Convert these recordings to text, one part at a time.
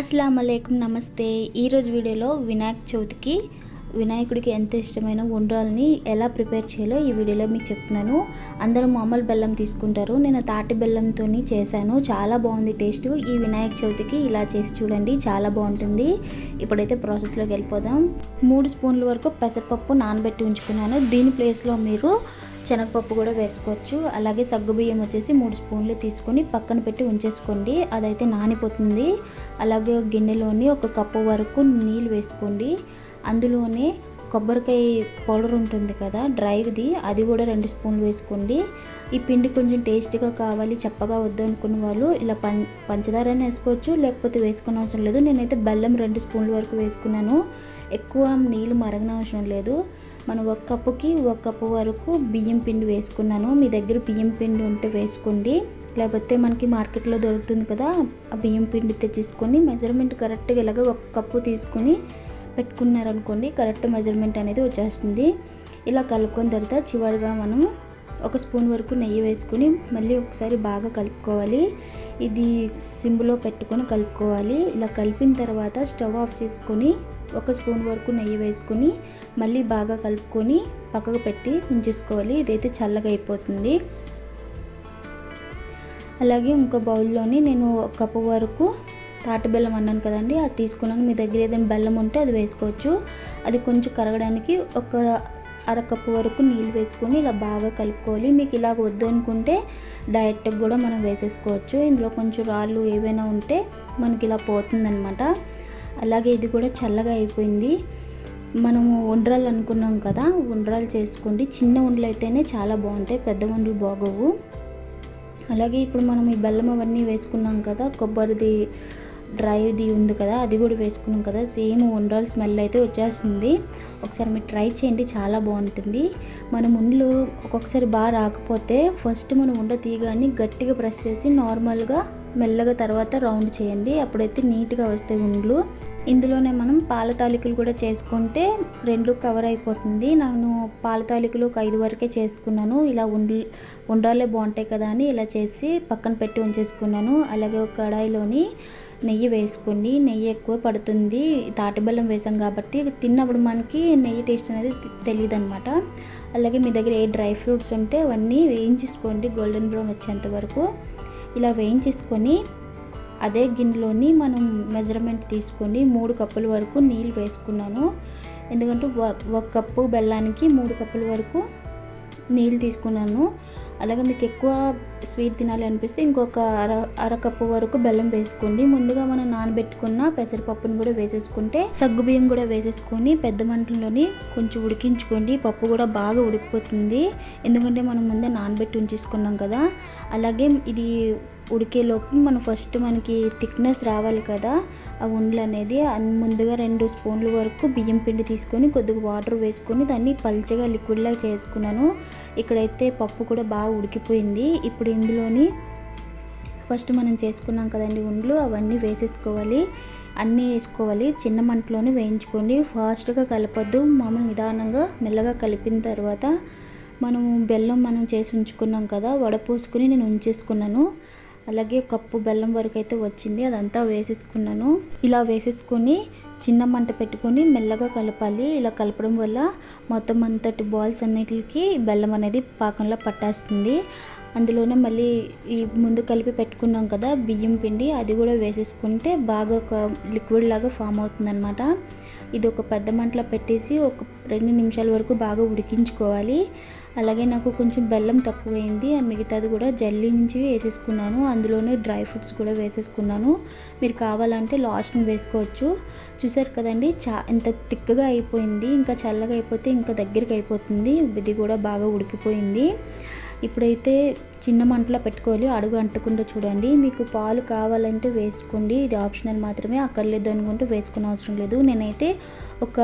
అస్సలం నమస్తే. ఈరోజు వీడియోలో వినాయక చవితికి వినాయకుడికి ఎంత ఇష్టమైన ఉండ్రాలని ఎలా ప్రిపేర్ చేయాలో ఈ వీడియోలో మీకు చెప్తున్నాను. అందరూ మామూలు బెల్లం తీసుకుంటారు. నేను తాటి బెల్లంతో చేశాను. చాలా బాగుంది టేస్ట్. ఈ వినాయక చవితికి ఇలా చేసి చూడండి. చాలా బాగుంటుంది. ఇప్పుడైతే ప్రాసెస్లోకి వెళ్ళిపోదాం. మూడు స్పూన్ల వరకు పెసరపప్పు నానబెట్టి ఉంచుకున్నాను. దీని ప్లేస్లో మీరు శనగపప్పు కూడా వేసుకోవచ్చు. అలాగే సగ్గుబియ్యం వచ్చేసి మూడు స్పూన్లు తీసుకొని పక్కన పెట్టి ఉంచేసుకోండి. అదైతే నానిపోతుంది. అలాగే గిన్నెలోని ఒక కప్పు వరకు నీళ్ళు వేసుకోండి. అందులోనే కొబ్బరికాయ పౌడర్ ఉంటుంది కదా డ్రైది అది కూడా రెండు స్పూన్లు వేసుకోండి. ఈ పిండి కొంచెం టేస్ట్గా కావాలి చెప్పగా వద్దు అనుకున్న వాళ్ళు ఇలా పం పంచదారని వేసుకోవచ్చు లేకపోతే వేసుకున్న అవసరం లేదు. నేనైతే బెల్లం రెండు స్పూన్ల వరకు వేసుకున్నాను. ఎక్కువ నీళ్ళు మరగన అవసరం లేదు. మనం ఒక కప్పుకి ఒక కప్పు వరకు బియ్యం పిండి వేసుకున్నాను. మీ దగ్గర బియ్యం పిండి ఉంటే వేసుకోండి. లేకపోతే మనకి మార్కెట్లో దొరుకుతుంది కదా ఆ బియ్యం పిండి తెచ్చేసుకొని మెజర్మెంట్ కరెక్ట్గా ఇలాగ ఒక కప్పు తీసుకొని పెట్టుకున్నారనుకోండి కరెక్ట్ మెజర్మెంట్ అనేది వచ్చేస్తుంది. ఇలా కలుపుకున్న తర్వాత చివరిగా మనం ఒక స్పూన్ వరకు నెయ్యి వేసుకుని మళ్ళీ ఒకసారి బాగా కలుపుకోవాలి. ఇది సిమ్లో పెట్టుకొని కలుపుకోవాలి. ఇలా కలిపిన తర్వాత స్టవ్ ఆఫ్ చేసుకొని ఒక స్పూన్ వరకు నెయ్యి వేసుకొని మళ్ళీ బాగా కలుపుకొని పక్కకు పెట్టి ఉంచేసుకోవాలి. ఇదైతే చల్లగా అయిపోతుంది. అలాగే ఇంకో బౌల్లోని నేను ఒక కప్పు వరకు తాటి బెల్లం అన్నాను కదండి అది తీసుకున్నాను. మీ దగ్గర ఏదైనా బెల్లం ఉంటే అది వేసుకోవచ్చు. అది కొంచెం కరగడానికి ఒక అరకప్పు వరకు నీళ్ళు వేసుకొని ఇలా బాగా కలుపుకోవాలి. మీకు ఇలాగ వద్దు అనుకుంటే డైరెక్ట్గా కూడా మనం వేసేసుకోవచ్చు. ఇందులో కొంచెం రాళ్ళు ఏవైనా ఉంటే మనకి ఇలా పోతుందనమాట అలాగే ఇది కూడా చల్లగా అయిపోయింది. మనము ఉండ్రాలు అనుకున్నాం కదా ఉండ్రాలు చేసుకోండి. చిన్న ఉండలు అయితేనే చాలా బాగుంటాయి పెద్ద ఉండలు బాగోవు. అలాగే ఇప్పుడు మనం ఈ బెల్లం అవన్నీ వేసుకున్నాం కదా కొబ్బరిది డ్రైది ఉంది కదా అది కూడా వేసుకున్నాం కదా. సేమ్ ఉండ్రాలు స్మెల్ అయితే వచ్చేస్తుంది. ఒకసారి మీరు ట్రై చేయండి చాలా బాగుంటుంది. మనం ఉండ్లు ఒక్కొక్కసారి బాగా రాకపోతే ఫస్ట్ మనం ఉండ తీయగానే గట్టిగా ప్రెస్ చేసి నార్మల్గా మెల్లగా తర్వాత రౌండ్ చేయండి. అప్పుడైతే నీట్గా వస్తాయి ఉండ్లు ఇందులోనే మనం పాల తాలికలు కూడా చేసుకుంటే రెండు కవర్ అయిపోతుంది. నేను పాల తాలికలు ఒక ఐదు వరకే చేసుకున్నాను. ఇలా ఉండ ఉండ్రాలే బాగుంటాయి కదా అని ఇలా చేసి పక్కన పెట్టి ఉంచేసుకున్నాను. అలాగే ఒక కడాయిలోని నెయ్యి వేసుకోండి నెయ్యి ఎక్కువ పడుతుంది తాటి బెల్లం వేసాం కాబట్టి తిన్నప్పుడు మనకి నెయ్యి టేస్ట్ అనేది తెలియదు అనమాట అలాగే మీ దగ్గర ఏ డ్రై ఫ్రూట్స్ ఉంటే అవన్నీ వేయించేసుకోండి గోల్డెన్ బ్రౌన్ వచ్చేంత వరకు. ఇలా వేయించేసుకొని అదే గిన్నెలోని మనం మెజర్మెంట్ తీసుకొని మూడు కప్పుల వరకు నీళ్ళు వేసుకున్నాను. ఎందుకంటే ఒక కప్పు బెల్లానికి మూడు కప్పుల వరకు నీళ్ళు తీసుకున్నాను. అలాగే మీకు ఎక్కువ స్వీట్ తినాలి అనిపిస్తే ఇంకొక అర అర కప్పు వరకు బెల్లం వేసుకోండి. ముందుగా మనం నానబెట్టుకున్న పెసరపప్పును కూడా వేసేసుకుంటే సగ్గు బియ్యం కూడా వేసేసుకొని పెద్ద మంటలోని కొంచెం ఉడికించుకోండి. పప్పు కూడా బాగా ఉడికిపోతుంది. ఎందుకంటే మనం ముందే నానబెట్టి ఉంచేసుకున్నాం కదా. అలాగే ఇది ఉడికేలోపు మనం ఫస్ట్ మనకి థిక్నెస్ రావాలి కదా. ఆ ఉండలు అనేది ముందుగా రెండు స్పూన్ల వరకు బియ్యం పిండి తీసుకొని కొద్దిగా వాటర్ వేసుకొని దాన్ని పల్చగా లిక్విడ్లా చేసుకున్నాను. ఇక్కడైతే పప్పు కూడా బాగా ఉడికిపోయింది. ఇప్పుడు ఇందులోని ఫస్ట్ మనం చేసుకున్నాం కదండి ఉండలు అవన్నీ వేసేసుకోవాలి. అన్నీ వేసుకోవాలి. చిన్న మంటలోనే వేయించుకోండి. ఫాస్ట్గా కలపద్దు. మామూలు నిదానంగా మెల్లగా కలిపిన తర్వాత మనము బెల్లం మనం చేసి ఉంచుకున్నాం కదా వడపోసుకుని నేను ఉంచేసుకున్నాను. అలాగే కప్పు బెల్లం వరకు అయితే వచ్చింది. అదంతా వేసేసుకున్నాను. ఇలా వేసేసుకొని చిన్న మంట పెట్టుకొని మెల్లగా కలపాలి. ఇలా కలపడం వల్ల మొత్తం అంతటి బాల్స్ అన్నిటికి బెల్లం అనేది పాకంలో పట్టేస్తుంది. అందులోనే మళ్ళీ ఈ ముందు కలిపి పెట్టుకున్నాం కదా బియ్యం పిండి అది కూడా వేసేసుకుంటే బాగా ఒక లిక్విడ్ లాగా ఫామ్ అవుతుందన్నమాట. ఇది ఒక పెద్ద మంటలో పెట్టేసి ఒక రెండు నిమిషాల వరకు బాగా ఉడికించుకోవాలి. అలాగే నాకు కొంచెం బెల్లం తక్కువైంది. మిగతాది కూడా జల్లి నుంచి వేసేసుకున్నాను. అందులోనే డ్రై ఫ్రూట్స్ కూడా వేసేసుకున్నాను. మీరు కావాలంటే లాస్ట్ని వేసుకోవచ్చు. చూసారు కదండి చా ఎంత తిక్కగా అయిపోయింది. ఇంకా చల్లగా అయిపోతే ఇంకా దగ్గరికి అయిపోతుంది. ఇది కూడా బాగా ఉడికిపోయింది. ఇప్పుడైతే చిన్న మంటలో పెట్టుకోవాలి అడుగు అంటకుండా చూడండి. మీకు పాలు కావాలంటే వేసుకోండి. ఇది ఆప్షనల్ మాత్రమే అక్కర్లేదు అనుకుంటే వేసుకునే అవసరం లేదు. నేనైతే ఒక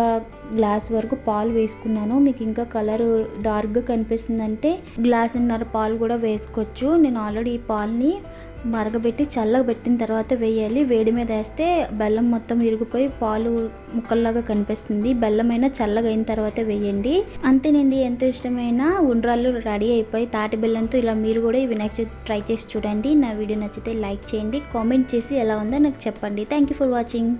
గ్లాస్ వరకు పాలు వేసుకున్నాను. మీకు ఇంకా కలర్ డార్క్గా కనిపిస్తుందంటే గ్లాసున్నర పాలు కూడా వేసుకోవచ్చు. నేను ఆల్రెడీ ఈ పాలని మరగబెట్టి చల్లగా పెట్టిన తర్వాత వేయాలి. వేడి మీద వేస్తే బెల్లం మొత్తం ఇరిగిపోయి పాలు ముక్కల్లాగా కనిపిస్తుంది. బెల్లం అయినా చల్లగా అయిన తర్వాత వేయండి. అంతేనండి ఎంతో ఇష్టమైన ఉండ్రాళ్ళు రెడీ అయిపోయి తాటి బెల్లంతో ఇలా మీరు కూడా ఈ వినాయక చవితి ట్రై చేసి చూడండి. నా వీడియో నచ్చితే లైక్ చేయండి. కామెంట్ చేసి ఎలా ఉందో నాకు చెప్పండి. Thank you for watching